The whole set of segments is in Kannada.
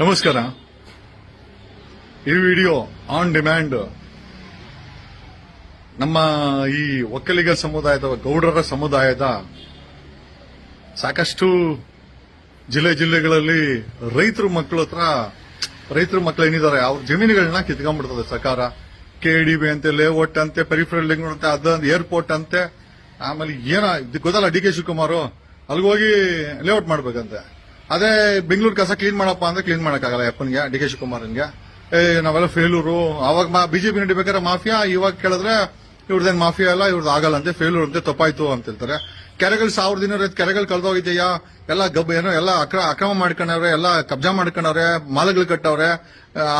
ನಮಸ್ಕಾರ. ಈ ವಿಡಿಯೋ ಆನ್ ಡಿಮ್ಯಾಂಡ್ ನಮ್ಮ ಈ ಒಕ್ಕಲಿಗ ಸಮುದಾಯದ, ಗೌಡರ ಸಮುದಾಯದ ಸಾಕಷ್ಟು ಜಿಲ್ಲೆ ಜಿಲ್ಲೆಗಳಲ್ಲಿ ರೈತರು ಮಕ್ಕಳ ಹತ್ರ, ರೈತರ ಮಕ್ಕಳು ಏನಿದ್ದಾರೆ, ಅವ್ರ ಜಮೀನುಗಳನ್ನ ಕಿತ್ಕೊಂಡ್ಬಿಡ್ತದೆ ಸರ್ಕಾರ. ಕೆ ಡಿ ಬಿ ಅಂತೆ ಲೇಔಟ್ ಅಂತೆ ಪೆರಿಫರಲ್ ಲಿಂಗ್ ಅಂತೆ, ಅದ ಏರ್ಪೋರ್ಟ್ ಅಂತೆ. ಆಮೇಲೆ ಏನ ಗೊತ್ತಲ್ಲ ಡಿ ಕೆ ಶಿವಕುಮಾರ್? ಅಲ್ಲಿಗೆ ಹೋಗಿ ಲೇಔಟ್ ಮಾಡ್ಬೇಕಂತೆ. ಅದೇ ಬೆಂಗಳೂರು ಕಸ ಕ್ಲೀನ್ ಮಾಡಪ್ಪ ಅಂದ್ರೆ ಕ್ಲೀನ್ ಮಾಡಕ್ಕಾಗಲ್ಲ ಯಪ್ಪನ್ಗೆ ಡಿ ಕೆ ಶಿವಕುಮಾರನ್ಗೆ. ಏ, ನಾವೆಲ್ಲ ಫೇಲೂರು. ಅವಾಗ ಬಿಜೆಪಿ ನಡಿಬೇಕಾದ್ರೆ ಮಾಫಿಯಾ, ಇವಾಗ ಕೇಳಿದ್ರೆ ಇವ್ರದೇನ್ ಮಾಫಿಯಾ ಅಲ್ಲ ಇವ್ರದ್ದು ಆಗಲ್ಲ ಅಂತೆ, ಫೇಲೂರ್ ಅಂತೆ, ತಪ್ಪಾಯ್ತು ಅಂತ ಹೇಳ್ತಾರೆ ಕೆರೆಗಳು ಸಾವಿರ ದಿನ ಇರುತ್ತೆ, ಕೆರೆಗಳು ಕಳ್ದೋಗಿದೆಯಾ? ಎಲ್ಲ ಗಬ್ ಏನೋ ಎಲ್ಲ ಅಕ್ರ ಅಕ್ರಮ ಮಾಡ್ಕೊಂಡವ್ರೆ ಎಲ್ಲ ಕಬ್ಜಾ ಮಾಡ್ಕೊಂಡವ್ರೆ ಮಾಲಗಳು ಕಟ್ಟವ್ರೆ.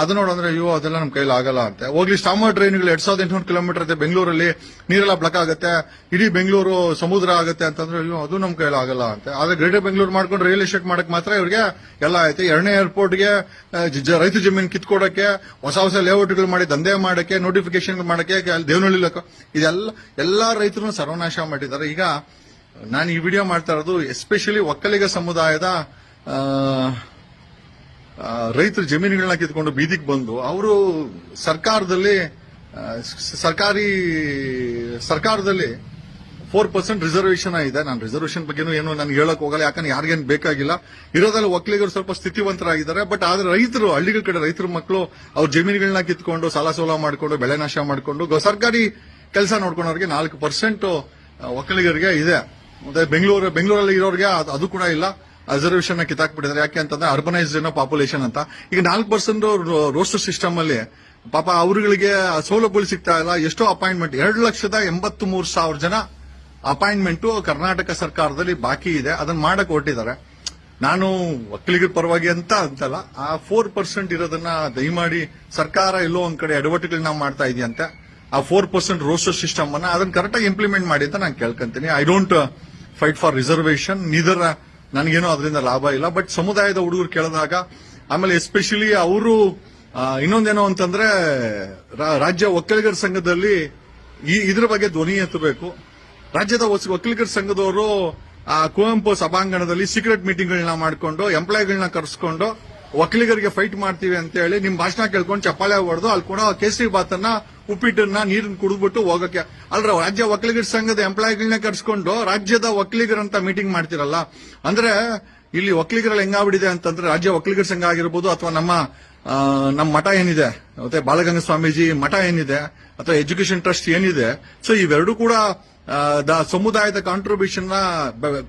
ಅದು ನೋಡಂದ್ರೆ ಅಯ್ಯೋ ಅದೆಲ್ಲ ನಮ್ಮ ಕೈಲಿ ಆಗಲ್ಲ ಅಂತ. ಹೋಗ್ಲಿ ಸ್ಟಾಮರ್ ಟ್ರೈನ್ಗಳು ಎರಡ್ ಸಾವಿರದ ಎಂಟುನೂರು ಕಿಲೋಮೀಟರ್ ಇದೆ ಬೆಂಗಳೂರಲ್ಲಿ ನೀರೆಲ್ಲ ಬ್ಲಾಕ್ ಆಗುತ್ತೆ ಇಡೀ ಬೆಂಗಳೂರು ಸಮುದ್ರ ಆಗುತ್ತೆ ಅಂತಂದ್ರೆ ಅಯ್ಯೋ ಅದು ನಮ್ಮ ಕೈಲಿ ಆಗಲ್ಲ ಅಂತ. ಆದ್ರೆ ಗ್ರೇಟರ್ ಬೆಂಗಳೂರು ಮಾಡ್ಕೊಂಡು ರಿಯಲ್ ಎಸ್ಟೇಟ್ ಮಾಡಕ್ ಮಾತ್ರ ಇವ್ರಿಗೆ ಎಲ್ಲ ಐತೆ ಎರಡನೇ ಏರ್ಪೋರ್ಟ್ಗೆ ರೈತ ಜಮೀನು ಕಿತ್ಕೊಡಕ್ಕೆ ಹೊಸ ಹೊಸ ಲೇಔಟ್ಗಳು ಮಾಡಿ ದಂಧೆ ಮಾಡಕ್ಕೆ ನೋಟಿಫಿಕೇಶನ್ ಮಾಡಕ್ಕೆ ದೇವನಹಳ್ಳಿ ಇದೆಲ್ಲ ಎಲ್ಲಾ ರೈತರು ಸರ್ವನಾಶ ಮಾಡಿದ್ದಾರೆ. ಈಗ ನಾನು ಈ ವಿಡಿಯೋ ಮಾಡ್ತಾ ಇರೋದು ಎಸ್ಪೆಷಲಿ ಒಕ್ಕಲಿಗ ಸಮುದಾಯದ ರೈತರ ಜಮೀನುಗಳನ್ನ ಕಿತ್ಕೊಂಡು ಬೀದಿಗೆ ಬಂದು ಅವರು ಸರ್ಕಾರದಲ್ಲಿ ಸರ್ಕಾರಿ, ಸರ್ಕಾರದಲ್ಲಿ ಫೋರ್ ಪರ್ಸೆಂಟ್ ರಿಸರ್ವೇಷನ್ ಇದೆ. ನಾನು ರಿಸರ್ವೇಷನ್ ಬಗ್ಗೆನೂ ಏನು ನಾನು ಹೇಳಕ್ ಹೋಗಲ್ಲ. ಯಾಕಂದ್ರೆ ಯಾರಿಗೇನು ಬೇಕಾಗಿಲ್ಲ. ಇರೋದ್ರಲ್ಲಿ ಒಕ್ಕಲಿಗರು ಸ್ವಲ್ಪ ಸ್ಥಿತಿವಂತರಾಗಿದ್ದಾರೆ. ಬಟ್ ಆದ್ರೆ ರೈತರು, ಹಳ್ಳಿಗಳ ಕಡೆ ರೈತರ ಮಕ್ಕಳು ಅವ್ರ ಜಮೀನುಗಳನ್ನ ಕಿತ್ಕೊಂಡು, ಸಾಲ ಸೋಲ ಮಾಡಿಕೊಂಡು, ಬೆಳೆ ನಾಶ ಮಾಡಿಕೊಂಡು, ಸರ್ಕಾರಿ ಕೆಲಸ ನೋಡ್ಕೊಂಡವ್ರಿಗೆ ನಾಲ್ಕು ಪರ್ಸೆಂಟ್ ಒಕ್ಕಲಿಗರಿಗೆ ಇದೆ. ಮತ್ತೆ ಬೆಂಗಳೂರು ಬೆಂಗಳೂರಲ್ಲಿ ಇರೋರಿಗೆ ಅದು- ಕೂಡ ಇಲ್ಲ. ರಿಸರ್ವೇಷನ್ ಕಿತ್ತಾಕ್ಬಿಟ್ಟಿದ್ದಾರೆ. ಯಾಕೆ ಅಂತಂದ್ರೆ ಅರ್ಬನೈಸ್ ಏನೋ ಪಾಪ್ಯುಲೇಷನ್ ಅಂತ. ಈಗ ನಾಲ್ಕು ಪರ್ಸೆಂಟ್ ರೋಸ್ಟರ್ ಸಿಸ್ಟಮ್ ಅಲ್ಲಿ ಪಾಪ ಅವರುಗಳಿಗೆ ಸೌಲಭ್ಯಗಳು ಸಿಗ್ತಾ ಇಲ್ಲ. ಎಷ್ಟೋ ಅಪಾಯಿಂಟ್ಮೆಂಟ್ ಎರಡು ಲಕ್ಷದ ಎಂಬತ್ತು ಮೂರು ಸಾವಿರ ಜನ ಅಪಾಯಿಂಟ್ಮೆಂಟ್ ಕರ್ನಾಟಕ ಸರ್ಕಾರದಲ್ಲಿ ಬಾಕಿ ಇದೆ. ಅದನ್ನ ಮಾಡಕ್ ಹೊರಟಿದ್ದಾರೆ. ನಾನು ಒಕ್ಕಲಿಗರ ಪರವಾಗಿ ಅಂತ ಅಂತಲ್ಲ, ಆ ಫೋರ್ ಪರ್ಸೆಂಟ್ ಇರೋದನ್ನ ದಯಮಾಡಿ ಸರ್ಕಾರ ಎಲ್ಲೋ ಒಂದ್ ಕಡೆ ಎಡವಟ್ಟುಗಳನ್ನ ಮಾಡ್ತಾ ಇದೆಯಂತೆ ಆ ಫೋರ್ ಪರ್ಸೆಂಟ್ ರೋಸ್ಟರ್ ಸಿಸ್ಟಮ್ ಅನ್ನ ಅದನ್ನ ಕರೆಕ್ಟ್ ಆಗಿ ಇಂಪ್ಲಿಮೆಂಟ್ ಮಾಡಿ ಅಂತ ನಾನು ಕೇಳ್ಕೊಂತೀನಿ. I don't fight for reservation neither ನನಗೇನೋ ಅದರಿಂದ ಲಾಭ ಇಲ್ಲ. ಬಟ್ ಸಮುದಾಯದ ಹುಡುಗರು ಕೇಳಿದಾಗ, ಆಮೇಲೆ ಎಸ್ಪೆಷಲಿ ಅವರು ಇನ್ನೊಂದೇನೋ ಅಂತಂದ್ರೆ ರಾಜ್ಯ ಒಕ್ಕಲಿಗರ ಸಂಘದಲ್ಲಿ ಈ, ಇದ್ರ ಬಗ್ಗೆ ಧ್ವನಿ ಎತ್ತಬೇಕು. ರಾಜ್ಯದ ಒಕ್ಕಲಿಗರ ಸಂಘದವರು, ಆ, ಕುವೆಂಪು ಸಭಾಂಗಣದಲ್ಲಿ ಸೀಕ್ರೆಟ್ ಮೀಟಿಂಗ್ಗಳನ್ನ ಮಾಡಿಕೊಂಡು ಎಂಪ್ಲಾಯ್ಗಳನ್ನ ಕರೆಸ್ಕೊಂಡು, ಒಕ್ಕಲಿಗರಿಗೆ ಫೈಟ್ ಮಾಡ್ತೀವಿ ಅಂತ ಹೇಳಿ ನಿಮ್ ಭಾಷಣ ಕೇಳ್ಕೊಂಡು ಚಪ್ಪಾಳೆ ಹೊಡೆದು, ಅಲ್ಲಿ ಕೂಡ ಕೇಸರಿ ಬಾತನ್ನ ಉಪ್ಪಿಟ್ಟನ್ನ ನೀರನ್ನ ಕುಡಿದ್ಬಿಟ್ಟು ಹೋಗಕ್ಕೆ. ಅಲ್ರ ರಾಜ್ಯ ಒಕ್ಕಲಿಗರ ಸಂಘದ ಎಂಪ್ಲಾಯ್ಗಳನ್ನ ಕರೆಸ್ಕೊಂಡು ರಾಜ್ಯದ ಒಕ್ಕಲಿಗರಂತ ಮೀಟಿಂಗ್ ಮಾಡ್ತಿರಲ್ಲ? ಅಂದ್ರೆ ಇಲ್ಲಿ ಒಕ್ಕಲಿಗರಲ್ಲಿ ಹೆಂಗಾಗ್ಬಿಟ್ಟಿದೆ ಅಂತಂದ್ರೆ ರಾಜ್ಯ ಒಕ್ಕಲಿಗರ ಸಂಘ ಆಗಿರ್ಬೋದು ಅಥವಾ ನಮ್ಮ ನಮ್ಮ ಮಠ ಏನಿದೆ, ಮತ್ತೆ ಬಾಲಗಂಗ ಸ್ವಾಮೀಜಿ ಮಠ ಏನಿದೆ, ಅಥವಾ ಎಜುಕೇಶನ್ ಟ್ರಸ್ಟ್ ಏನಿದೆ, ಸೊ ಇವೆರಡು ಕೂಡ ಸಮುದಾಯದ ಕಾಂಟ್ರಿಬ್ಯೂಷನ್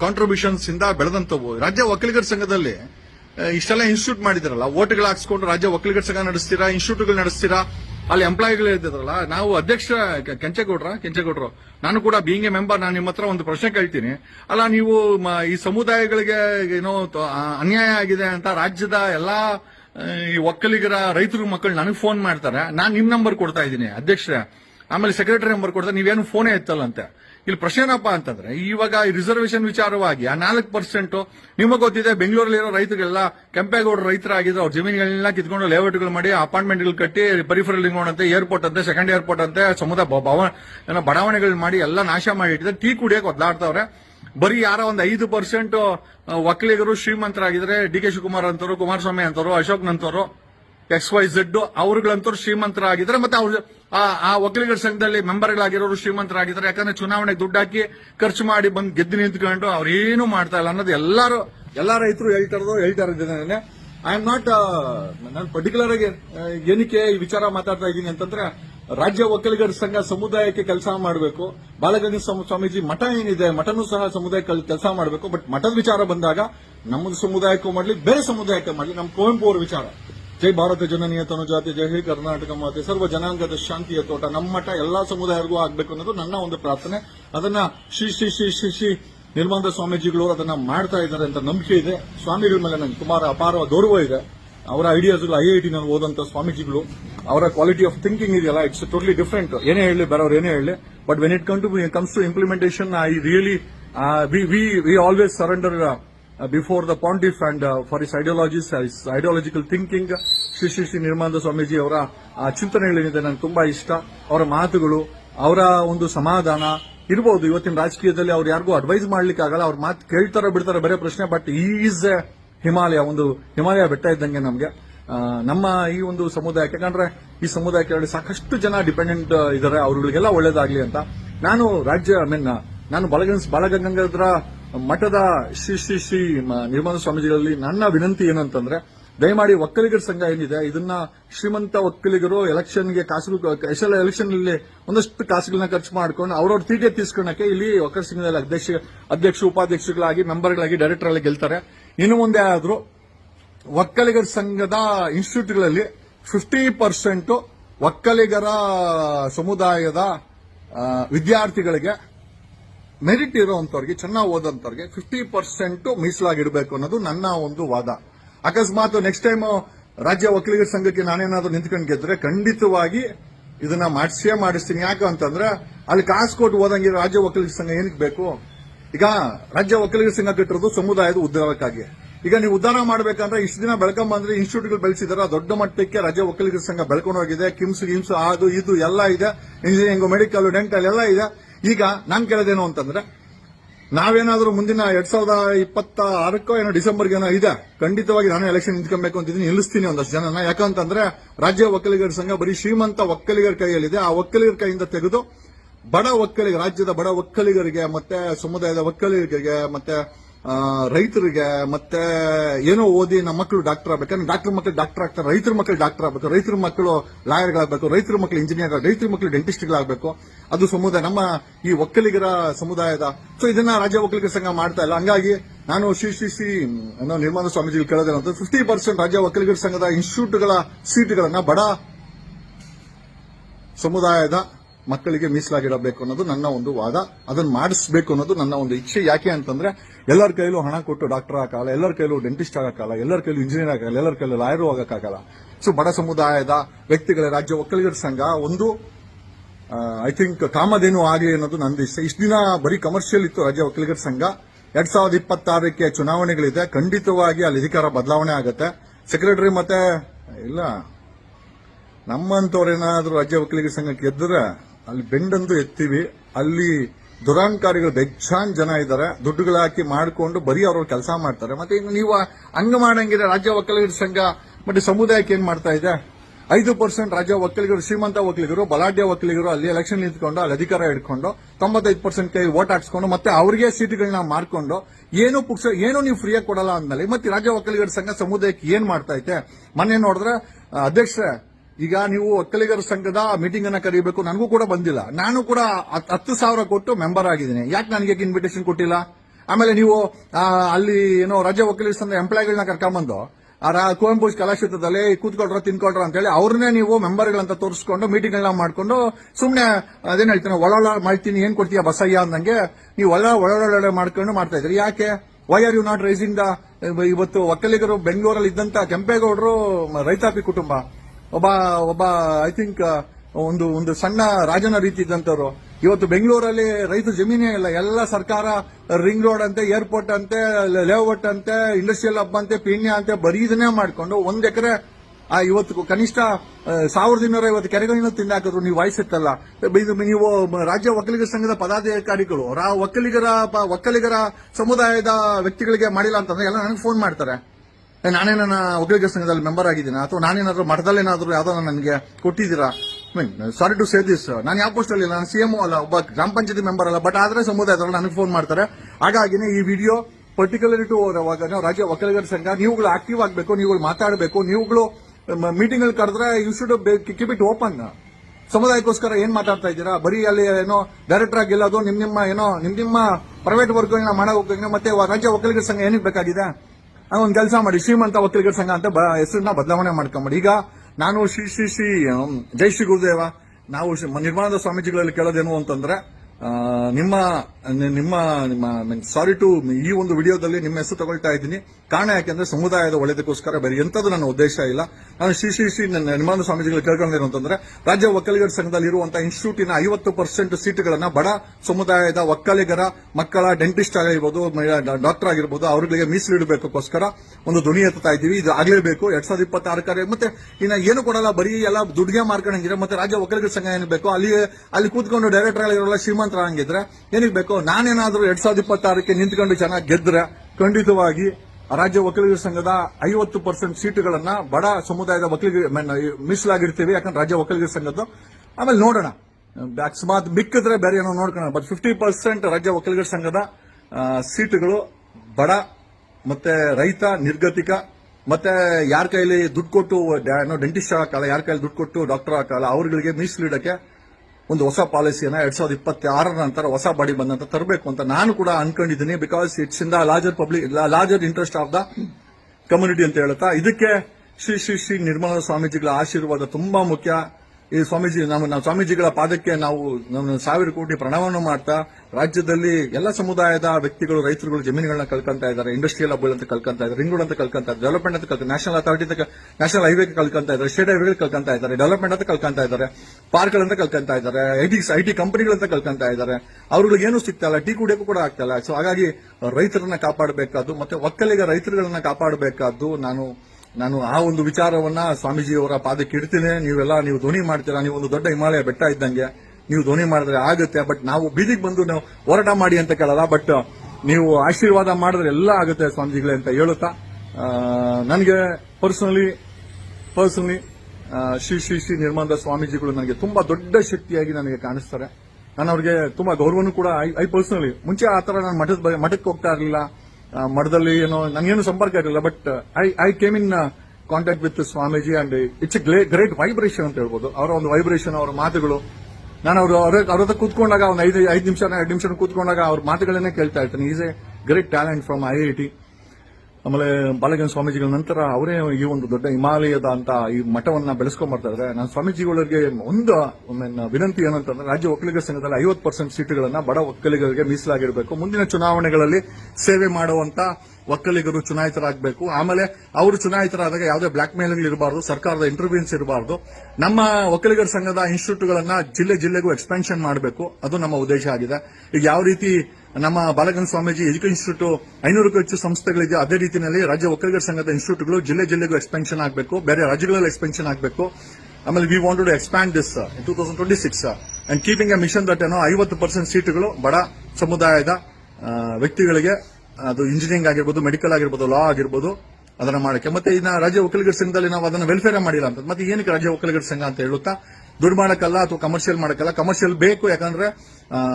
ಕಾಂಟ್ರಿಬ್ಯೂಷನ್ಸ್ ಇಂದ ಬೆಳೆದಂತವು ರಾಜ್ಯ ಒಕ್ಕಲಿಗರ ಸಂಘದಲ್ಲಿ ಇಷ್ಟೆಲ್ಲ ಇನ್ಸ್ಟಿಟ್ಯೂಟ್ ಮಾಡಿದಿರಲ್ಲ. ಓಟ್ಗಳು ಹಾಕ್ಸ್ಕೊಂಡು ರಾಜ್ಯ ಒಕ್ಕಲಿಗರ ಸಂಘ ನಡೆಸ್ತೀರಾ ಇನ್ಸ್ಟಿಟ್ಯೂಟ್ಗಳು ನಡೆಸ್ತೀರಾ ಅಲ್ಲಿ ಎಂಪ್ಲಾಯಿಗಳು ಹೇಳ್ತಿದ್ರಲ್ಲ ನಾವು ಅಧ್ಯಕ್ಷ ಕೆಂಚೆಗೌಡ್ರ, ಕೆಂಚೇಗೌಡ್ರ. ನಾನು ಕೂಡ ಬೀಂಗ್ ಎ ಮೆಂಬರ್ ನಾನು ನಿಮ್ಮ ಹತ್ರ ಒಂದು ಪ್ರಶ್ನೆ ಕೇಳ್ತೀನಿ. ಅಲ್ಲ, ನೀವು ಈ ಸಮುದಾಯಗಳಿಗೆ ಏನೋ ಅನ್ಯಾಯ ಆಗಿದೆ ಅಂತ ರಾಜ್ಯದ ಎಲ್ಲಾ ಈ ಒಕ್ಕಲಿಗರ ರೈತರ ಮಕ್ಕಳು ನನಗೆ ಫೋನ್ ಮಾಡ್ತಾರೆ. ನಾನು ನಿಮ್ ನಂಬರ್ ಕೊಡ್ತಾ ಇದ್ದೀನಿ, ಅಧ್ಯಕ್ಷರೇ. ಆಮೇಲೆ ಸೆಕ್ರೆಟರಿ ನಂಬರ್ ಕೊಡ್ತಾರೆ. ನೀವೇನು ಫೋನೇ ಎತ್ತಲ್ಲಂತೆ. ಇಲ್ಲಿ ಪ್ರಶ್ನೆ ಏನಪ್ಪಾ ಅಂತಂದ್ರೆ, ಇವಾಗ ಈ ರಿಸರ್ವೇಶನ್ ವಿಚಾರವಾಗಿ ಆ ನಾಲ್ಕು ಪರ್ಸೆಂಟ್ ನಿಮಗೆ ಗೊತ್ತಿದೆ, ಬೆಂಗಳೂರಲ್ಲಿರೋ ರೈತರಿಗೆಲ್ಲ ಕೆಂಪೇಗೌಡ ರೈತರಾಗಿದ್ರು ಅವ್ರ ಜಮೀನುಗಳನ್ನೆಲ್ಲ ಕಿತ್ಕೊಂಡು ಲೇಔಟ್ಗಳು ಮಾಡಿ ಅಪಾರ್ಟ್ಮೆಂಟ್ಗಳು ಕಟ್ಟಿ ಪರಿಫರಲ್ ಲಿಂಗ್ ಅಂತ ಏರ್ಪೋರ್ಟ್ ಅಂತೆ ಸೆಕೆಂಡ್ ಏರ್ಪೋರ್ಟ್ ಅಂತೆ ಸಮುದಾಯ ಭವನ ಬಡಾವಣೆಗಳು ಮಾಡಿ ಎಲ್ಲ ನಾಶ ಮಾಡಿ ಇಟ್ಟಿದ್ದಾರೆ ಟೀ ಕುಡಿಯಕ್ಕೆ ಒದ್ದಾಡ್ತಾವ್ರೆ. ಬರೀ ಯಾರೋ ಒಂದು ಐದು ಪರ್ಸೆಂಟ್ ಒಕ್ಕಲಿಗರು ಶ್ರೀಮಂತರಾಗಿದ್ರೆ ಡಿ ಕೆ ಶಿವಕುಮಾರ್ ಅಂತವರು ಕುಮಾರಸ್ವಾಮಿ ಅಂತವರು ಅಶೋಕ್ ನಂತವರು ಎಕ್ಸ್ ವೈ ಝೆಡ್ ಅವ್ರಗಳಂತೂ ಶ್ರೀಮಂತರಾಗಿದ್ದಾರೆ, ಮತ್ತೆ ಅವ್ರು ಆ- ಆ ಸಂಘದಲ್ಲಿ ಮೆಂಬರ್ಗಳಾಗಿರೋರು ಶ್ರೀಮಂತರಾಗಿದ್ದಾರೆ. ಯಾಕಂದ್ರೆ ಚುನಾವಣೆಗೆ ದುಡ್ಡು ಹಾಕಿ ಖರ್ಚು ಮಾಡಿ ಬಂದು ಗೆದ್ದು ನಿಂತ್ಕೊಂಡು ಅವ್ರೇನು ಮಾಡ್ತಾ ಇಲ್ಲ ಅನ್ನೋದು ಎಲ್ಲರೂ, ಎಲ್ಲ ರೈತರು ಹೇಳ್ತಾ ಇರೋದು ಹೇಳ್ತಾ ಇದ್ದೇನೆ ಐ ಆಮ್ ನಾಟ್ ನಾನು ಪರ್ಟಿಕ್ಯುಲರ್ ಆಗಿ ಏನಕ್ಕೆ ಈ ವಿಚಾರ ಮಾತಾಡ್ತಾ ಇದ್ದೀನಿ ಅಂತಂದ್ರೆ, ರಾಜ್ಯ ಒಕ್ಕಲಿಗರ ಸಂಘ ಸಮುದಾಯಕ್ಕೆ ಕೆಲಸ ಮಾಡಬೇಕು. ಬಾಲಗಂಗ ಸ್ವಾಮಿ- ಸ್ವಾಮೀಜಿ ಮಠ ಏನಿದೆ, ಮಠನೂ ಸಹ ಸಮುದಾಯಕ್ಕೆ ಕೆಲಸ ಮಾಡಬೇಕು. ಬಟ್ ಮಠದ ವಿಚಾರ ಬಂದಾಗ ನಮ್ಮ ಸಮುದಾಯಕ್ಕೂ ಮಾಡಲಿ, ಬೇರೆ ಸಮುದಾಯಕ್ಕೆ ಮಾಡಲಿ ನಮ್ಮ ಕುವೆಂಪು ಅವರ ವಿಚಾರ. ಜೈ ಭಾರತ ಜನನೀಯ ತನುಜಾತಿ ಜೈ ಹೇ ಕರ್ನಾಟಕ ಮಾತೆ, ಸರ್ವ ಜನಾಂಗದ ಶಾಂತಿಯ ತೋಟ ನಮ್ಮ ಮಠ ಎಲ್ಲಾ ಸಮುದಾಯರಿಗೂ ಆಗಬೇಕು ಅನ್ನೋದು ನನ್ನ ಒಂದು ಪ್ರಾರ್ಥನೆ. ಅದನ್ನ ಶ್ರೀ ಶ್ರೀ ಶ್ರೀ ಶ್ರೀ ಶ್ರೀ ನಿರ್ಮಾಂತ ಸ್ವಾಮೀಜಿಗಳು ಅದನ್ನ ಮಾಡ್ತಾ ಇದ್ದಾರೆ ಅಂತ ನಂಬಿಕೆ ಇದೆ. ಸ್ವಾಮಿಗಳ ಮೇಲೆ ನನಗೆ ತುಂಬಾ ಅಪಾರ ಗೌರವ ಇದೆ. ಅವರ ಐಡಿಯಾಸ್ ಐ ಐ ಟಿ ನಲ್ಲಿ ಓದಂತ ಸ್ವಾಮೀಜಿಗಳು, ಅವರ ಕ್ವಾಲಿಟಿ ಆಫ್ ಥಿಂಕಿಂಗ್ ಇದೆಯಲ್ಲ ಇಟ್ಸ್ ಟೋಟ್ಲಿ ಡಿಫ್ರೆಂಟ್ ಏನೇ ಹೇಳಿ ಬರೋರು ಏನೇ ಹೇಳಿ but when it come to comes to implementation I really we always surrender before the pontiff and for his ideologies ideological thinking Shri Shri Shri Nirmalananda Swamiji ಅವರ, ಆ ಚಿಂತನೆಗಳೇನಿದೆ ನನಗೆ ತುಂಬಾ ಇಷ್ಟ. ಅವರ ಮಾತುಗಳು, ಅವರ ಒಂದು ಸಮಾಧಾನ ಇರ್ಬೋದು. ಇವತ್ತಿನ ರಾಜಕೀಯದಲ್ಲಿ ಅವ್ರು ಯಾರಿಗೂ ಅಡ್ವೈಸ್ ಮಾಡ್ಲಿಕ್ಕೆ ಆಗಲ್ಲ. ಅವ್ರ ಮಾತು ಕೇಳ್ತಾರೋ ಬಿಡ್ತಾರೋ ಬೇರೆ ಪ್ರಶ್ನೆ ಬಟ್ ಈಸ್ ಹಿಮಾಲಯ ಒಂದು ಹಿಮಾಲಯ ಬೆಟ್ಟ ಇದ್ದಂಗೆ ನಮಗೆ. ನಮ್ಮ ಈ ಒಂದು ಸಮುದಾಯಕ್ಕೆ, ಯಾಕಂದ್ರೆ ಈ ಸಮುದಾಯಕ್ಕೆ ಸಾಕಷ್ಟು ಜನ ಡಿಪೆಂಡೆಂಟ್ ಇದ್ದಾರೆ ಅವರುಗಳಿಗೆಲ್ಲ ಒಳ್ಳೇದಾಗ್ಲಿ ಅಂತ. ನಾನು ರಾಜ್ಯ ಐ ಮೀನ್ ನಾನು ಬಾಲಗಂಗ, ಬಾಲಗಂಗಾಧರ ಮಠದ ಶ್ರೀ ಶ್ರೀ ಶ್ರೀ ನಿರ್ಮಲ ಸ್ವಾಮೀಜಿಗಳಲ್ಲಿ ನನ್ನ ವಿನಂತಿ ಏನಂತಂದ್ರೆ, ದಯಮಾಡಿ ಒಕ್ಕಲಿಗರ ಸಂಘ ಏನಿದೆ, ಇದನ್ನ ಶ್ರೀಮಂತ ಒಕ್ಕಲಿಗರು ಎಲೆಕ್ಷನ್ಗೆ ಎಷ್ಟೆಲ್ಲ ಎಲೆಕ್ಷನ್ ಅಲ್ಲಿ ಒಂದಷ್ಟು ಕಾಸುಗಳನ್ನ ಖರ್ಚು ಮಾಡ್ಕೊಂಡು ಅವ್ರವ್ರ ತೀಟೆ ತೀರ್ಸ್ಕೊಳಕ್ಕೆ ಇಲ್ಲಿ ಒಕ್ಕಲಿಗ ಸಂಘದಲ್ಲಿ ಅಧ್ಯಕ್ಷ ಅಧ್ಯಕ್ಷ ಉಪಾಧ್ಯಕ್ಷಗಳಾಗಿ ಮೆಂಬರ್ಗಳಾಗಿ ಡೈರೆಕ್ಟರ್ ಆಗಿ ಗೆಲ್ತಾರೆ. ಇನ್ನು ಮುಂದೆ ಆದ್ರೂ ಒಕ್ಕಲಿಗರ ಸಂಘದ ಇನ್ಸ್ಟಿಟ್ಯೂಟ್ಗಳಲ್ಲಿ ಫಿಫ್ಟಿ ಪರ್ಸೆಂಟ್ ಒಕ್ಕಲಿಗರ ಸಮುದಾಯದ ವಿದ್ಯಾರ್ಥಿಗಳಿಗೆ ಮೆರಿಟ್ ಇರೋವಂಥವ್ರಿಗೆ ಚೆನ್ನಾಗಿ ಓದಂತವ್ರಿಗೆ ಫಿಫ್ಟಿ ಪರ್ಸೆಂಟ್ ಮೀಸಲಾಗಿಡಬೇಕು ಅನ್ನೋದು ನನ್ನ ಒಂದು ವಾದ. ಅಕಸ್ಮಾತ್ ನೆಕ್ಸ್ಟ್ ಟೈಮ್ ರಾಜ್ಯ ವಕೀಲರ ಸಂಘಕ್ಕೆ ನಾನೇನಾದ್ರೂ ನಿಂತ್ಕೊಂಡು ಗೆದ್ರೆ ಖಂಡಿತವಾಗಿ ಇದನ್ನ ಮಾಡಿಸೇ ಮಾಡಿಸ್ತೀನಿ. ಯಾಕೆ ಅಂತಂದ್ರೆ ಅಲ್ಲಿ ಕಾಸು ಕೊಟ್ಟು ಓದಂಗೆ ರಾಜ್ಯ ವಕೀಲರ ಸಂಘ ಏನಕ್ಕೆ ಬೇಕು? ಈಗ ರಾಜ್ಯ ವಕೀಲರ ಸಂಘ ಕಟ್ಟಿರೋದು ಸಮುದಾಯದ ಉದ್ಧಾರಕ್ಕಾಗಿ. ಈಗ ನೀವು ಉದ್ಧಾರ ಮಾಡಬೇಕಂದ್ರೆ ಇಷ್ಟು ದಿನ ಬೆಳ್ಕೊಂಬಂದ್ರೆ ಇನ್ಸ್ಟಿಟ್ಯೂಟ್ಗಳು ಬೆಳೆಸಿದಾರೆ ದೊಡ್ಡ ಮಟ್ಟಕ್ಕೆ ರಾಜ್ಯ ವಕೀಲರ ಸಂಘ ಬೆಳ್ಕೊಂಡು ಹೋಗಿದೆ. ಕಿಮ್ಸ್, ಗಿಮ್ಸ್, ಅದು, ಇದು ಎಲ್ಲ ಇದೆ. ಇಂಜಿನಿಯರಿಂಗ್ ಮೆಡಿಕಲ್ ಡೆಂಟಲ್ ಎಲ್ಲ ಇದೆ. ಈಗ ನಾನು ಕೇಳೋದೇನು ಅಂತಂದ್ರೆ, ನಾವೇನಾದ್ರೂ ಮುಂದಿನ ಎರಡ್ ಸಾವಿರದ ಇಪ್ಪತ್ತ ಆರಕ್ಕೋ ಏನೋ ಡಿಸೆಂಬರ್ಗೆ ಏನೋ ಇದೆ, ಖಂಡಿತವಾಗಿ ನಾನು ಎಲೆಕ್ಷನ್ ನಿಂತ್ಕೊಬೇಕು ಅಂತಿದ್ದೀನಿ, ನಿಲ್ಲಿಸ್ತೀನಿ ಒಂದಷ್ಟು ಜನನ. ಯಾಕಂತಂದ್ರೆ, ರಾಜ್ಯ ಒಕ್ಕಲಿಗರ ಸಂಘ ಬರೀ ಶ್ರೀಮಂತ ಒಕ್ಕಲಿಗರ ಕೈಯಲ್ಲಿದೆ. ಆ ಒಕ್ಕಲಿಗರ ಕೈಯಿಂದ ತೆಗೆದು ಬಡ ಒಕ್ಕಲಿಗ, ರಾಜ್ಯದ ಬಡ ಒಕ್ಕಲಿಗರಿಗೆ, ಮತ್ತೆ ಸಮುದಾಯದ ಒಕ್ಕಲಿಗರಿಗೆ, ಮತ್ತೆ ರೈತರಿಗೆ ಮತ್ತೆ ಏನೋ ಓದಿ ನಮ್ಮ ಮಕ್ಕಳು ಡಾಕ್ಟರ್ ಆಗ್ಬೇಕಂದ್ರೆ ಡಾಕ್ಟರ್ ಮಕ್ಕಳು ಡಾಕ್ಟರ್ ಆಗ್ತಾರೆ. ರೈತರ ಮಕ್ಕಳು ಡಾಕ್ಟರ್ ಆಗ್ಬೇಕು. ರೈತರ ಮಕ್ಕಳು ಲಾಯರ್ಗಳಾಗಬೇಕು ರೈತರ ಮಕ್ಕಳು ಇಂಜಿನಿಯರ್ ರೈತರ ಮಕ್ಕಳು ಡೆಂಟಿಸ್ಟ್ಗಳಾಗಬೇಕು ಅದು ಸಮುದಾಯ, ನಮ್ಮ ಈ ಒಕ್ಕಲಿಗರ ಸಮುದಾಯದ. ಸೊ ಇದನ್ನ ರಾಜ್ಯ ಒಕ್ಕಲಿಗರ ಸಂಘ ಮಾಡ್ತಾ ಇಲ್ಲ. ಹಂಗಾಗಿ ನಾನು ಶ್ರೀ ಶ್ರೀ ಶ್ರೀ ಅನ್ನೋ ನಿರ್ಮಲ ಸ್ವಾಮೀಜಿಗಳು ಕೇಳೋದೇನಂತ ಫಿಫ್ಟಿ ಪರ್ಸೆಂಟ್ ರಾಜ್ಯ ಒಕ್ಕಲಿಗರ ಸಂಘದ ಇನ್ಸ್ಟಿಟ್ಯೂಟ್ಗಳ ಸೀಟ್ಗಳನ್ನ ಬಡ ಸಮುದಾಯದ ಮಕ್ಕಳಿಗೆ ಮೀಸಲಾಗಿಡಬೇಕು ಅನ್ನೋದು ನನ್ನ ಒಂದು ವಾದ. ಅದನ್ನ ಮಾಡಿಸ್ಬೇಕು ಅನ್ನೋದು ನನ್ನ ಒಂದು ಇಚ್ಛೆ. ಯಾಕೆ ಅಂತಂದ್ರೆ, ಎಲ್ಲರ ಕೈಲೂ ಹಣ ಕೊಟ್ಟು ಡಾಕ್ಟರ್ ಆಗಲ್ಲ ಎಲ್ಲರ ಕೈಲೂ ಡೆಂಟಿಸ್ಟ್ ಆಗಕ್ಕಾಗಲ್ಲ, ಎಲ್ಲರ ಕೈಲೂ ಇಂಜಿನಿಯರ್ ಆಗಲ್ಲ, ಎಲ್ಲರ ಕೈಲೂ ಲಾಯರು ಆಗಕ್ಕಾಗಲ್ಲ. ಸೊ ಬಡ ಸಮುದಾಯದ ವ್ಯಕ್ತಿಗಳ, ರಾಜ್ಯ ಒಕ್ಕಲಿಗರ ಸಂಘ ಒಂದು ಐ ಥಿಂಕ್ ಕಾಮಧೇನು ಆಗಲಿ ಅನ್ನೋದು ನಂದು ಇಷ್ಟ ಇಷ್ಟು ದಿನ ಬರೀ ಕಮರ್ಷಿಯಲ್ ಇತ್ತು ರಾಜ್ಯ ಒಕ್ಕಲಿಗರ ಸಂಘ. ಎರಡ್ ಸಾವಿರದ ಇಪ್ಪತ್ತಾರಕ್ಕೆ ಚುನಾವಣೆಗಳಿದೆ. ಖಂಡಿತವಾಗಿ ಅಲ್ಲಿ ಅಧಿಕಾರ ಬದಲಾವಣೆ ಆಗುತ್ತೆ. ಸೆಕ್ರೆಟರಿ ಮತ್ತೆ, ಇಲ್ಲ ನಮ್ಮಂತವ್ರೇನಾದ್ರೂ ರಾಜ್ಯ ಒಕ್ಕಲಿಗರ ಸಂಘಕ್ಕೆ ಗೆದ್ದರೆ ಅಲ್ಲಿ ಬೆಂಡಂದು ಎತ್ತೀವಿ, ಅಲ್ಲಿ ದುರಾಂಕಾರಿಗಳು ಬೆಚ್ಚಾನ್ ಜನ ಇದ್ದಾರೆ ದುಡ್ಡುಗಳು ಹಾಕಿ ಮಾಡಿಕೊಂಡು ಬರೀ ಅವ್ರವ್ರು ಕೆಲಸ ಮಾಡ್ತಾರೆ. ಮತ್ತೆ ಇನ್ನು ನೀವು ಹಂಗ ಮಾಡಂಗಿದ್ರೆ ರಾಜ್ಯ ಒಕ್ಕಲಿಗರ ಸಂಘ, ಮತ್ತೆ ಸಮುದಾಯಕ್ಕೆ ಏನ್ ಮಾಡ್ತಾ ಇದೆ? ಐದು ಪರ್ಸೆಂಟ್ ರಾಜ್ಯ ಒಕ್ಕಲಿಗರು, ಶ್ರೀಮಂತ ಒಕ್ಕಲಿಗರು, ಬಲಾಢ್ಯ ಒಕ್ಕಲಿಗರು ಅಲ್ಲಿ ಎಲೆಕ್ಷನ್ ನಿಂತ್ಕೊಂಡು, ಅಲ್ಲಿ ಅಧಿಕಾರ ಇಟ್ಕೊಂಡು ತೊಂಬತ್ತೈದು ಪರ್ಸೆಂಟ್ ಕೈ ಓಟ್ ಹಾಕ್ಸ್ಕೊಂಡು, ಮತ್ತೆ ಅವರಿಗೆ ಸೀಟ್ಗಳನ್ನ ಮಾರ್ಕೊಂಡು, ಏನು ಪುಕ್ಸ, ಏನು ನೀವು ಫ್ರೀಯಾಗಿ ಕೊಡಲ್ಲ ಅಂದ್ಮೇಲೆ, ಮತ್ತೆ ರಾಜ್ಯ ಒಕ್ಕಲಿಗರ ಸಂಘ ಸಮುದಾಯಕ್ಕೆ ಏನ್ ಮಾಡ್ತಾ ಐತೆ? ಮೊನ್ನೆ ನೋಡಿದ್ರೆ ಅಧ್ಯಕ್ಷ ಅಧ್ಯಕ್ಷರೇ ಈಗ ನೀವು ಒಕ್ಕಲಿಗರ ಸಂಘದ ಮೀಟಿಂಗ್ ಅನ್ನ ಕರೀಬೇಕು. ನನಗೂ ಕೂಡ ಬಂದಿಲ್ಲ. ನಾನು ಕೂಡ ಹತ್- ಹತ್ತು ಸಾವಿರ ಕೊಟ್ಟು ಮೆಂಬರ್ ಆಗಿದ್ದೀನಿ. ಯಾಕೆ ನನಗೆ ಇನ್ವಿಟೇಷನ್ ಕೊಟ್ಟಿಲ್ಲ? ಆಮೇಲೆ ನೀವು ಅಲ್ಲಿ ಏನೋ ರಾಜ್ಯ ಒಕ್ಕಲಿಗರ ಸಂಘ ಎಂಪ್ಲಾಯ್ಗಳನ್ನ ಕರ್ಕೊಂಡ್ಬಂದು ಕುವೆಂಪು ಕಲಾಕ್ಷೇತ್ರದಲ್ಲಿ ಕೂತ್ಕೊಳ್ರ, ತಿನ್ಕೊಳ್ರ ಅಂತ ಹೇಳಿ ಅವ್ರನ್ನೇ ನೀವು ಮೆಂಬರ್ಗಳಂತ ತೋರಿಸ್ಕೊಂಡು ಮೀಟಿಂಗ್ಗಳನ್ನ ಮಾಡ್ಕೊಂಡು ಸುಮ್ಮನೆ ಅದೇನ್ ಹೇಳ್ತೀನಿ ಒಳೊಳ ಮಾಡ್ತೀನಿ, ಏನ್ ಕೊಡ್ತೀಯ ಬಸಯ್ಯ ಅಂದಂಗೆ ನೀವು ಒಳ ಒಳೊಳೊಳೆ ಮಾಡ್ಕೊಂಡು ಮಾಡ್ತಾ ಇದ್ರಿ ಯಾಕೆ? Why are you not raising the ಇವತ್ತು ಒಕ್ಕಲಿಗರು ಬೆಂಗಳೂರಲ್ಲಿ ಇದ್ದಂತ ಕೆಂಪೇಗೌಡರು ರೈತಾಪಿ ಕುಟುಂಬ. ಒಬ್ಬ ಒಬ್ಬ ಐ ಥಿಂಕ್ ಒಂದು ಒಂದು ಸಣ್ಣ ರಾಜನ ರೀತಿ ಇದ್ದಂಥವ್ರು ಇವತ್ತು ಬೆಂಗಳೂರಲ್ಲಿ ರೈತ ಜಮೀನೇ ಇಲ್ಲ. ಎಲ್ಲ ಸರ್ಕಾರ ರಿಂಗ್ ರೋಡ್ ಅಂತೆ, ಏರ್ಪೋರ್ಟ್ ಅಂತೆ ಲೇಔಟ್ ಅಂತೆ ಇಂಡಸ್ಟ್ರಿಯಲ್ ಹಬ್ ಅಂತೆ, ಪೀಣ್ಯ ಅಂತೆ, ಬರೀ ಇದನ್ನೇ ಮಾಡಿಕೊಂಡು ಒಂದ್ ಎಕರೆ, ಆ, ಇವತ್ತು ಕನಿಷ್ಠ ಸಾವಿರದ ಇನ್ನೂರ ಐವತ್ತು ಕೆರೆಗಳನ್ನ ತಿಂದಾಕಿದ್ರು. ನೀವು ವಾಯ್ಸೆತ್ತಲ್ಲ. ಇದು ನೀವು ರಾಜ್ಯ ಒಕ್ಕಲಿಗರ ಸಂಘದ ಪದಾಧಿಕಾರಿಗಳು. ರಾ, ಒಕ್ಕಲಿಗರ ಒಕ್ಕಲಿಗರ ಸಮುದಾಯದ ವ್ಯಕ್ತಿಗಳಿಗೆ ಮಾಡಿಲ್ಲ ಅಂತಂದ್ರೆ ಎಲ್ಲ ನನಗೆ ಫೋನ್ ಮಾಡ್ತಾರೆ. ನಾನೇ ನನ್ನ ಒಕ್ಕಲಿಗರ ಸಂಘದಲ್ಲಿ ಮೆಂಬರ್ ಆಗಿದ್ದೀನ? ಅಥವಾ ನಾನೇನಾದ್ರೂ ಮಠದಲ್ಲೇನಾದ್ರೂ ಯಾವ್ದಾದ್ರು ನನಗೆ ಕೊಟ್ಟಿದ್ದೀರಾ? ಮೀನ್ ಸಾರಿ ಟು ಸೇ ದಿಸ್ ನಾನು ಯಾವ ಪೋಸ್ಟ್ ಅಲ್ಲಿ ನಾನು ಸಿಎಂ ಅಲ್ಲ, ಒಬ್ಬ ಗ್ರಾಮ ಪಂಚಾಯತಿ ಮೆಂಬರ್ ಅಲ್ಲ ಬಟ್ ಆದ್ರೆ ಸಮುದಾಯದವರು ನನಗೆ ಫೋನ್ ಮಾಡ್ತಾರೆ. ಹಾಗಾಗಿನೇ ಈ ವಿಡಿಯೋ ಪರ್ಟಿಕ್ಯುಲರ್ ಟು ರಾಜ್ಯ ಒಕ್ಕಲಿಗರ ಸಂಘ, ನೀವುಗಳು ಆಕ್ಟಿವ್ ಆಗಬೇಕು, ನೀವುಗಳು ಮಾತಾಡಬೇಕು, ನೀವುಗಳು ಮೀಟಿಂಗ್ ಅಲ್ಲಿ ಕರೆದ್ರೆ you should keep it open ಸಮುದಾಯಕ್ಕೋಸ್ಕರ ಏನ್ ಮಾತಾಡ್ತಾ ಇದ್ದೀರಾ? ಬರೀ ಅಲ್ಲಿ ಏನೋ ಡೈರೆಕ್ಟರ್ ಆಗಿ ಗೆಲ್ಲೋದು ನಿಮ್ ನಿಮ್ಮ ಏನೋ, ನಿಮ್ ನಿಮ್ಮ ಪ್ರೈವೇಟ್ ವರ್ಕ್ ಮಾಡೋಕೆ ಮತ್ತೆ ರಾಜ್ಯ ಒಕ್ಕಲಿಗರ ಸಂಘ ಏನಕ್ಕೆ ಬೇಕಾಗಿದೆ? ಒಂದ್ ಕೆಲಸ ಮಾಡಿ, ಶ್ರೀಮಂತ ಒಕ್ಕಲಿಗರ ಸಂಘ ಅಂತ ಹೆಸರನ್ನ ಬದಲಾವಣೆ ಮಾಡ್ಕೊಂಬಿಡಿ. ಈಗ ನಾನು ಶ್ರೀ ಶ್ರೀ ಶ್ರೀ ಜೈ ಶ್ರೀ ಗುರುದೇವ. ನಾವು ನಿರ್ಮಾಣದ ಸ್ವಾಮೀಜಿಗಳಲ್ಲಿ ಕೇಳೋದೇನು ಅಂತಂದ್ರೆ ನಿಮ್ಮ ನಿಮ್ಮ ನಿಮ್ಮ ಸಾರಿ ಟು ಈ ಒಂದು ವಿಡಿಯೋದಲ್ಲಿ ನಿಮ್ಮ ಹೆಸರು ತಗೊಳ್ತಾ ಇದ್ದೀನಿ. ಕಾರಣ ಯಾಕೆಂದ್ರೆ ಸಮುದಾಯದ ಒಳ್ಳೆದಕ್ಕೋಸ್ಕರ ಬೇರೆ ಎಂಥದ್ದು ನನ್ನ ಉದ್ದೇಶ ಇಲ್ಲ. ನಾನು ಶ್ರೀ ಶ್ರೀ ಶ್ರೀ ನನ್ನ ನಿರ್ಮಾಣ ಸ್ವಾಮೀಜಿಗಳು ಕೇಳ್ಕೊಂಡಿರೋ ಅಂತಂದ್ರೆ, ರಾಜ್ಯ ಒಕ್ಕಲಿಗರ ಸಂಘದಲ್ಲಿ ಇರುವಂತಹ ಇನ್ಸ್ಟಿಟ್ಯೂಟಿನ ಐವತ್ತು ಪರ್ಸೆಂಟ್ ಸೀಟ್ಗಳನ್ನ ಬಡ ಸಮುದಾಯದ ಒಕ್ಕಲಿಗರ ಮಕ್ಕಳ ಡೆಂಟಿಸ್ಟ್ ಆಗಿರ್ಬೋದು ಡಾಕ್ಟರ್ ಆಗಿರ್ಬೋದು, ಅವರುಗಳಿಗೆ ಮೀಸಲಿಡಬೇಕೋಸ್ಕರ ಒಂದು ಧ್ವನಿ ಎತ್ತಾ ಇದ್ದೀವಿ. ಇದು ಆಗಲೇಬೇಕು. ಎರಡ್ ಸಾವಿರದ ಇಪ್ಪತ್ತಾರಕ್ಕೆ ಮತ್ತೆ ಇನ್ನ ಏನು ಕೊಡಲ್ಲ, ಬರೀ ಎಲ್ಲ ದುಡ್ಡಿಗೆ ಮಾರ್ಕೊಂಡಂಗಿದ್ರೆ ಮತ್ತೆ ರಾಜ್ಯ ಒಕ್ಕಲಿಗರ ಸಂಘ ಏನ್ ಬೇಕು ಅಲ್ಲಿ ಅಲ್ಲಿ ಕೂತ್ಕೊಂಡು ಡೈರೆಕ್ಟರ್ ಆಗಿರೋಲ್ಲ ಶ್ರೀಮಂತರ ಹಂಗಿದ್ರೆ ಏನಕ್ಕೆ ಬೇಕು, ನಾನೇನಾದ್ರೂ ಎರಡ್ ಸಾವಿರದ ಇಪ್ಪತ್ತಾರಕ್ಕೆ ನಿಂತ್ಕೊಂಡು ಚೆನ್ನಾಗಿ ಗೆದ್ರೆ ಖಂಡಿತವಾಗಿ ರಾಜ್ಯ ವಕೀಲರ ಸಂಘದ ಐವತ್ತು ಪರ್ಸೆಂಟ್ ಸೀಟುಗಳನ್ನ ಬಡ ಸಮುದಾಯದ ಒಕ್ಕಲಿಗ ಮೀಸಲಾಗಿರ್ತೀವಿ, ಯಾಕಂದ್ರೆ ರಾಜ್ಯ ವಕೀಲರ ಸಂಘದ್ದು. ಆಮೇಲೆ ನೋಡೋಣ. ಅಕಸ್ಮಾತ್ ಮಿಕ್ಕಿದ್ರೆ ಬೇರೆ ಏನೋ ನೋಡ್ಕೋಣ ಬಟ್ ಫಿಫ್ಟಿ ಪರ್ಸೆಂಟ್ ರಾಜ್ಯ ವಕೀಲರ ಸಂಘದ ಸೀಟುಗಳು ಬಡ ಮತ್ತೆ ರೈತ, ನಿರ್ಗತಿಕ, ಮತ್ತೆ ಯಾರ ಕೈಲಿ ದುಡ್ಡು ಕೊಟ್ಟು ಡೆಂಟಿಸ್ಟ್ ಆಗಲ್ಲ ಯಾರ ಕೈಲಿ ದುಡ್ಡು ಕೊಟ್ಟು ಡಾಕ್ಟರ್ ಹಾಕಲ್ಲ, ಅವ್ರಗಳಿಗೆ ಮೀಸಲಿಡಕ್ಕೆ ಒಂದು ಹೊಸ ಪಾಲಿಸಿಯನ್ನ ಎರಡ್ ಸಾವಿರದ ಇಪ್ಪತ್ತಾರರ ನಂತರ ಹೊಸ ಬಾಡಿ ಬಂದಂತ ತರಬೇಕು ಅಂತ ನಾನು ಕೂಡ ಅನ್ಕೊಂಡಿದ್ದೀನಿ because it's in the larger public larger interest of the community ಅಂತ ಹೇಳ್ತಾ ಇದಕ್ಕೆ ಶ್ರೀ ಶ್ರೀ ಶ್ರೀ ನಿರ್ಮಲಾ ಸ್ವಾಮೀಜಿಗಳ ಆಶೀರ್ವಾದ ತುಂಬಾ ಮುಖ್ಯ. ಈ ಸ್ವಾಮೀಜಿ, ನಮ್ಮ ನಾವು ಸ್ವಾಮೀಜಿಗಳ ಪಾದಕ್ಕೆ ನಾವು ನಮ್ಮ ಸಾವಿರ ಕೋಟಿ ಪ್ರಣಾಮವನ್ನು ಮಾಡ್ತಾ, ರಾಜ್ಯದಲ್ಲಿ ಎಲ್ಲ ಸಮುದಾಯದ ವ್ಯಕ್ತಿಗಳು, ರೈತರುಗಳು ಜಮೀನುಗಳನ್ನ ಕಳ್ಕೊಂತ ಇದ್ದಾರೆ ಇಂಡಸ್ಟ್ರಿಯಲ್ ಹಬ್ ಅಂತ ಕಳ್ಕೊಂತ ಇದ್ದಾರೆ ರಿಂಗ್ ರೋಡ್ ಅಂತ ಕಳ್ಕೊಂತ ಇದ್ದಾರೆ ಡೆವಲಪ್ಮೆಂಟ್ ಅಂತ ಕಲ್ಕ ನ್ಯಾಷನಲ್ ಅಥಾರಿಟಿ ಅಂತ ನ್ಯಾಷನಲ್ ಹೈವೇ ಕಳ್ಕೊಂತ ಇದ್ದಾರೆ ಸ್ಟೇಟ್ ಹೈವೇ ಕಳ್ಕೊಂತ ಇದ್ದಾರೆ ಡೆವಲಪ್ಮೆಂಟ್ ಅಂತ ಕಳ್ಕೊಂತ ಇದ್ದಾರೆ ಪಾರ್ಕ್ಗಳಂತ ಕಳ್ಕೊಂತ ಇದ್ದಾರೆ ಐಟಿ ಐಟಿ ಕಂಪನಿಗಳಂತ ಕಳ್ಕೊಂತ ಇದ್ದಾರೆ ಅವ್ರಿಗೆ ಏನು ಸಿಗ್ತಾ ಇಲ್ಲ, ಟೀ ಕುಡಿಯೋಕ್ಕೂ ಕೂಡ ಆಗ್ತಾ ಇಲ್ಲ. ಸೊ ಹಾಗಾಗಿ ರೈತರನ್ನ ಕಾಪಾಡಬೇಕಾದ್ದು, ಮತ್ತೆ ಒಕ್ಕಲಿಗ ರೈತರುಗಳನ್ನ ಕಾಪಾಡಬೇಕಾದ್ದು ನಾನು ನಾನು ಆ ಒಂದು ವಿಚಾರವನ್ನ ಸ್ವಾಮೀಜಿಯವರ ಪಾದಕ್ಕೆ ಇಡ್ತೀನಿ. ನೀವೆಲ್ಲ ನೀವು ಧ್ವನಿ ಮಾಡ್ತೀರಾ? ನೀವು ಒಂದು ದೊಡ್ಡ ಹಿಮಾಲಯ ಬೆಟ್ಟ ಇದ್ದಂಗೆ. ನೀವು ಧ್ವನಿ ಮಾಡಿದ್ರೆ ಆಗುತ್ತೆ, ಬಟ್ ನಾವು ಬೀದಿಗೆ ಬಂದು ನಾವು ಹೋರಾಟ ಮಾಡಿ ಅಂತ ಕೇಳಲ್ಲ, ಬಟ್ ನೀವು ಆಶೀರ್ವಾದ ಮಾಡಿದ್ರೆ ಎಲ್ಲ ಆಗುತ್ತೆ ಸ್ವಾಮೀಜಿಗಳೇ ಅಂತ ಹೇಳುತ್ತಾ. ನನಗೆ ಪರ್ಸನಲಿ ಪರ್ಸನಲಿ ಶ್ರೀ ಶ್ರೀ ಶ್ರೀ ನಿರ್ಮಲ ಸ್ವಾಮೀಜಿಗಳು ನನಗೆ ತುಂಬಾ ದೊಡ್ಡ ಶಕ್ತಿಯಾಗಿ ನನಗೆ ಕಾಣಿಸ್ತಾರೆ. ನಾನು ಅವ್ರಿಗೆ ತುಂಬಾ ಗೌರವನೂ ಕೂಡ, ಐ ಪರ್ಸನಲಿ, ಮುಂಚೆ ಆ ತರ ನಾನು ಮಠದ ಮಠಕ್ಕೆ ಹೋಗ್ತಾ ಇರಲಿಲ್ಲ. ಮಠದಲ್ಲಿ ಏನೋ, ನನಗೇನು ಸಂಪರ್ಕ ಇರಲಿಲ್ಲ but I I came in contact with Swamiji and it's a great vibration ಅಂತ ಹೇಳ್ಬೋದು. ಅವರ ಒಂದು ವೈಬ್ರೇಷನ್ ಅವರ ಮಾತುಗಳು. ನಾನು ಅವರು, ಅವ್ರ ಅವ್ರ ಹತ್ರ ಕೂತ್ಕೊಂಡಾಗ ಒಂದು ಐದು ಐದು ನಿಮಿಷ ಎರಡು ನಿಮಿಷ ಕೂತ್ಕೊಂಡಾಗ ಅವ್ರ ಮಾತುಗಳನ್ನೇ ಕೇಳ್ತಾ ಇರ್ತೀನಿ. Is a great talent from I I T ಆಮೇಲೆ ಬಾಲಗಂಜ ಸ್ವಾಮೀಜಿಗಳ ನಂತರ ಅವರೇ ಈ ಒಂದು ದೊಡ್ಡ ಹಿಮಾಲಯದ ಅಂತ ಈ ಮಠವನ್ನ ಬೆಳೆಸ್ಕೊಂಡ್ ಬರ್ತಾ ಇದ್ದಾರೆ ನಾನು ಸ್ವಾಮೀಜಿಗಳಿಗೆ ಒಂದು ವಿನಂತಿ ಏನಂತಂದ್ರೆ ರಾಜ್ಯ ಒಕ್ಕಲಿಗರ ಸಂಘದಲ್ಲಿ ಐವತ್ತು ಪರ್ಸೆಂಟ್ ಸೀಟುಗಳನ್ನ ಬಡ ಒಕ್ಕಲಿಗರಿಗೆ ಮೀಸಲಾಗಿರಬೇಕು. ಮುಂದಿನ ಚುನಾವಣೆಗಳಲ್ಲಿ ಸೇವೆ ಮಾಡುವಂತ ಒಕ್ಕಲಿಗರು ಚುನಾಯಿತರಾಗಬೇಕು. ಆಮೇಲೆ ಅವರು ಚುನಾಯಿತರಾದಾಗ ಯಾವುದೇ ಬ್ಲಾಕ್ ಮೇಲಿಂಗ್ ಇರಬಾರ್ದು, ಸರ್ಕಾರದ ಇಂಟರ್ವ್ಯೂನ್ಸ್ ಇರಬಾರ್ದು. ನಮ್ಮ ಒಕ್ಕಲಿಗರ ಸಂಘದ ಇನ್ಸ್ಟಿಟ್ಯೂಟ್ಗಳನ್ನ ಜಿಲ್ಲೆ ಜಿಲ್ಲೆಗೂ ಎಕ್ಸ್ಪೆನ್ಷನ್ ಮಾಡಬೇಕು. ಅದು ನಮ್ಮ ಉದ್ದೇಶ ಆಗಿದೆ. ಈಗ ಯಾವ ರೀತಿ ನಮ್ಮ ಬಾಲಗನ್ ಸ್ವಾಮೀಜಿ ಎಜುಕೇಶನ್ ಇನ್ಸ್ಟಿಟ್ಯೂಟ್ ಐನೂರಕ್ಕೂ ಹೆಚ್ಚು ಸಂಸ್ಥೆಗಳಿದೆ ಅದೇ ರೀತಿಯಲ್ಲಿ ರಾಜ್ಯ ಒಕ್ಕಲಿಗರ ಸಂಘದ ಇನ್ಸ್ಟಿಟ್ಯೂಟ್ಗಳು ಜಿಲ್ಲೆ ಜಿಲ್ಲೆಗೂ ಎಕ್ಸ್ಪೆನ್ಷನ್ ಆಗಬೇಕು, ಬೇರೆ ರಾಜ್ಯಗಳಲ್ಲಿ ಎಕ್ಸ್ಪೆನ್ಷನ್ ಆಗಬೇಕು. ಆಮೇಲೆ we want to expand this two thousand twenty six and keeping a mission that ಏನೋ ಐವತ್ತು ಪರ್ಸೆಂಟ್ ಸೀಟುಗಳು ಬಡ ಸಮುದಾಯದ ವ್ಯಕ್ತಿಗಳಿಗೆ, ಅದು ಇಂಜಿನಿಯರಿಂಗ್ ಆಗಿರ್ಬೋದು ಮೆಡಿಕಲ್ ಆಗಿರ್ಬೋದು ಲಾ ಆಗಿರ್ಬೋದು, ಅದನ್ನ ಮಾಡಕ್ಕೆ. ಮತ್ತೆ ಇನ್ನ ರಾಜ್ಯ ಒಕ್ಕಲಿಗರ ಸಂಘದಲ್ಲಿ ನಾವು ಅದನ್ನ ವೆಲ್ಫೇರ್ ಮಾಡಿಲ್ಲ ಅಂತ. ಮತ್ತೆ ಏನಕ್ಕೆ ರಾಜ್ಯ ಒಕ್ಕಲಿಗರ ಸಂಘ ಅಂತ ಹೇಳುತ್ತಾ? ದುಡ್ಡು ಮಾಡಕ್ಕಲ್ಲ ಅಥವಾ ಕಮರ್ಷಿಯಲ್ ಮಾಡಕ್ಕಲ್ಲ. ಕಮರ್ಷಿಯಲ್ ಬೇಕು, ಯಾಕಂದ್ರೆ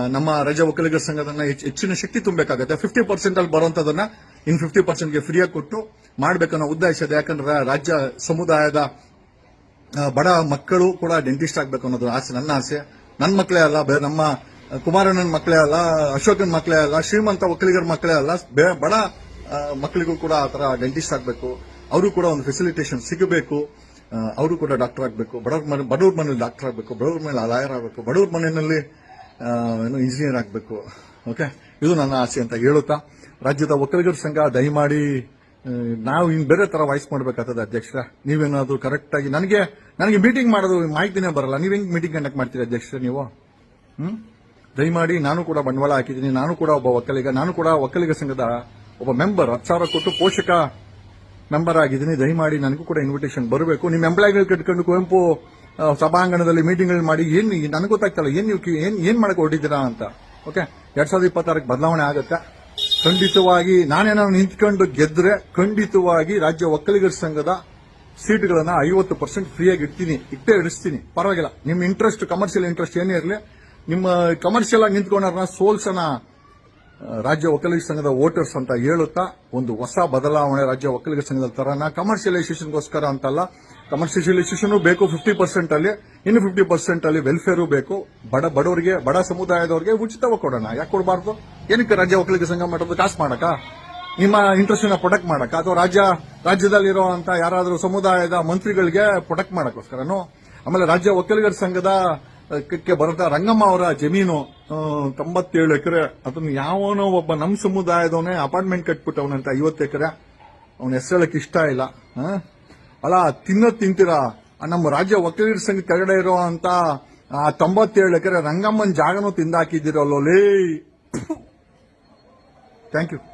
ನಮ್ಮ ರಾಜ್ಯ ಒಕ್ಕಲಿಗರ ಸಂಘದನ್ನ ಹೆಚ್ಚ್- ಹೆಚ್ಚಿನ ಶಕ್ತಿ ತುಂಬಬೇಕಾಗುತ್ತೆ. ಫಿಫ್ಟಿ ಪರ್ಸೆಂಟ್ ಅಲ್ಲಿ ಬರುವಂತದನ್ನ ಇನ್ ಫಿಫ್ಟಿ ಪರ್ಸೆಂಟ್ಗೆ ಫ್ರೀಯಾಗಿ ಕೊಟ್ಟು ಮಾಡಬೇಕನ್ನೋ ಉದ್ದೇಶ ಇದೆ. ಯಾಕಂದ್ರೆ, ರಾಜ್ಯ ಸಮುದಾಯದ ಬಡ ಮಕ್ಕಳು ಕೂಡ ಡೆಂಟಿಸ್ಟ್ ಆಗಬೇಕು ಅನ್ನೋದು ಆಸೆ, ನನ್ನ ಆಸೆ. ನನ್ನ ಮಕ್ಕಳೇ ಅಲ್ಲ ನಮ್ಮ ಕುಮಾರಣ್ಣನ ಮಕ್ಕಳೇ ಅಲ್ಲ, ಅಶೋಕನ ಮಕ್ಕಳೇ ಅಲ್ಲ, ಶ್ರೀಮಂತ ಒಕ್ಕಲಿಗರ ಮಕ್ಕಳೇ ಅಲ್ಲ ಬಡ ಮಕ್ಕಳಿಗೂ ಕೂಡ ಆ ತರ ಡೆಂಟಿಸ್ಟ್ ಆಗಬೇಕು. ಅವರು ಕೂಡ ಒಂದು ಫೆಸಿಲಿಟೇಷನ್ ಸಿಗಬೇಕು. ಅವರು ಕೂಡ ಡಾಕ್ಟರ್ ಆಗಬೇಕು. ಬಡವ್ರ ಮನೆ, ಬಡವ್ರ ಮನೇಲಿ ಡಾಕ್ಟರ್ ಆಗಬೇಕು. ಬಡವ್ರ ಮೇಲೆ ಲಾಯರ್ ಆಗಬೇಕು. ಬಡವ್ರ ಮನೆಯಲ್ಲಿ ಏನು ಇಂಜಿನಿಯರ್ ಆಗಬೇಕು. ಓಕೆ ಇದು ನನ್ನ ಆಸೆ ಅಂತ ಹೇಳುತ್ತಾ, ರಾಜ್ಯದ ಒಕ್ಕಲಿಗರ ಸಂಘ ದಯಮಾಡಿ ನಾವು ಇನ್ನು ಬೇರೆ ಥರ ವಾಯ್ಸ್ ಮಾಡಬೇಕಾಗ್ತದೆ ಅಧ್ಯಕ್ಷರ. ನೀವೇನಾದರೂ ಕರೆಕ್ಟಾಗಿ ನನಗೆ ನನಗೆ ಮೀಟಿಂಗ್ ಮಾಡೋದು ಮಾಹಿತಿನೇ ಬರಲ್ಲ. ನೀವು ಹೆಂಗೆ ಮೀಟಿಂಗ್ ಕಂಡಕ್ಟ್ ಮಾಡ್ತೀರಿ ಅಧ್ಯಕ್ಷರ ನೀವು? ಹ್ಞೂ ದಯಮಾಡಿ ನಾನು ಕೂಡ ಬಂಡವಾಳ ಹಾಕಿದ್ದೀನಿ. ನಾನು ಕೂಡ ಒಬ್ಬ ಒಕ್ಕಲಿಗ, ನಾನು ಕೂಡ ಒಕ್ಕಲಿಗ ಸಂಘದ ಒಬ್ಬ ಮೆಂಬರ್ ಹತ್ತು ಸಾವಿರ ಕೊಟ್ಟು ಪೋಷಕ ಮೆಂಬರ್ ಆಗಿದ್ದೀನಿ, ದಯಮಾಡಿ ನನಗೂ ಕೂಡ ಇನ್ವಿಟೇಷನ್ ಬರಬೇಕು. ನಿಮ್ಮ ಎಂಪ್ಲಾಯ್ಗಳು ಕಟ್ಕೊಂಡು ಕುವೆಂಪು ಸಭಾಂಗಣದಲ್ಲಿ ಮೀಟಿಂಗ್ಗಳು ಮಾಡಿ, ಏನು ನನಗೆ ಗೊತ್ತಾಗ್ತಲ್ಲ ಏನು ನೀವು ಏನು ಏನು, ಏನ್ ಮಾಡಕ್ ಹೊರಟಿದ್ದೀರಾ ಅಂತ. ಓಕೆ ಎರಡ್ ಸಾವಿರದ ಇಪ್ಪತ್ತಾರಕ್ಕೆ ಬದಲಾವಣೆ ಆಗುತ್ತೆ. ಖಂಡಿತವಾಗಿ ನಾನೇನಾದ್ರು ನಿಂತ್ಕೊಂಡು ಗೆದ್ರೆ ಖಂಡಿತವಾಗಿ ರಾಜ್ಯ ಒಕ್ಕಲಿಗರ ಸಂಘದ ಸೀಟ್ಗಳನ್ನ ಐವತ್ತು ಪರ್ಸೆಂಟ್ ಫ್ರೀಯಾಗಿ ಇಡ್ತೀನಿ. ಇಟ್ಟೇ ಇಡಿಸ್ತೀನಿ. ಪರವಾಗಿಲ್ಲ. ನಿಮ್ಮ ಇಂಟ್ರೆಸ್ಟ್ ಕಮರ್ಷಿಯಲ್ ಇಂಟ್ರೆಸ್ಟ್ ಏನೇ ಇರಲಿ, ನಿಮ್ಮ ಕಮರ್ಷಿಯಲ್ ಆಗಿ ನಿಂತ್ಕೊಂಡ್ರನ್ನ ಸೋಲ್ಸನ ರಾಜ್ಯ ಒಕ್ಕಲಿಗ ಸಂಘದ ವೋಟರ್ಸ್ ಅಂತ ಹೇಳುತ್ತಾ ಒಂದು ಹೊಸ ಬದಲಾವಣೆ ರಾಜ್ಯ ಒಕ್ಕಲಿಗ ಸಂಘದ ತರನ ಕಮರ್ಷಿಯಲೈಸೇಷನ್ಗೋಸ್ಕರ ಅಂತಲ್ಲ. ಕಮರ್ಷಿಯಲೈಸೇಷನ್ ಬೇಕು ಫಿಫ್ಟಿ ಪರ್ಸೆಂಟ್ ಅಲ್ಲಿ, ಇನ್ನು ಫಿಫ್ಟಿ ಪರ್ಸೆಂಟ್ ಅಲ್ಲಿ ವೆಲ್ಫೇರು ಬೇಕು. ಬಡ ಬಡವರಿಗೆ, ಬಡ ಸಮುದಾಯದವರಿಗೆ ಉಚಿತವಾಗಿ ಕೊಡೋಣ. ಯಾಕೆ ಕೊಡಬಾರ್ದು? ಏನಕ್ಕೆ ರಾಜ್ಯ ಒಕ್ಕಲಿಗ ಸಂಘ ಮಾಡೋದು ಕಾಸು ಮಾಡಕ? ನಿಮ್ಮ ಇಂಟ್ರೆಸ್ಟ್ನ ಪ್ರೊಟೆಕ್ಟ್ ಮಾಡಕ? ಅಥವಾ ರಾಜ್ಯ, ರಾಜ್ಯದಲ್ಲಿರುವಂತ ಯಾರಾದರೂ ಸಮುದಾಯದ ಮಂತ್ರಿಗಳಿಗೆ ಪ್ರೊಟೆಕ್ಟ್ ಮಾಡಕ್ಕೋಸ್ಕರನು ಆಮೇಲೆ ರಾಜ್ಯ ಒಕ್ಕಲಿಗರ ಸಂಘದ ಕ್ಕೆ ಬರುತ್ತಾ ರಂಗಮ್ಮ ಅವರ ಜಮೀನು ತೊಂಬತ್ತೇಳು ಎಕರೆ, ಅದನ್ನ ಯಾವನೋ ಒಬ್ಬ ನಮ್ಮ ಸಮುದಾಯದವನೇ ಅಪಾರ್ಟ್ಮೆಂಟ್ ಕಟ್ಬಿಟ್ಟವನಂತ ಐವತ್ತು ಎಕರೆ. ಅವನ ಹೆಸರಕ್ಕೆ ಇಷ್ಟ ಇಲ್ಲ? ಅಲ್ಲ, ತಿನ್ನ ತಿಂತೀರಾ? ನಮ್ಮ ರಾಜ್ಯ ವಕೀಲರ ಸಂಘ ಕೆಳಗಡೆ ಅಂತ, ಆ, ತೊಂಬತ್ತೇಳು ಎಕರೆ ರಂಗಮ್ಮನ ಜಾಗನೂ ತಿಂದಾಕಿದ್ದೀರಲ್ಲೋ ಲೇ. Thank you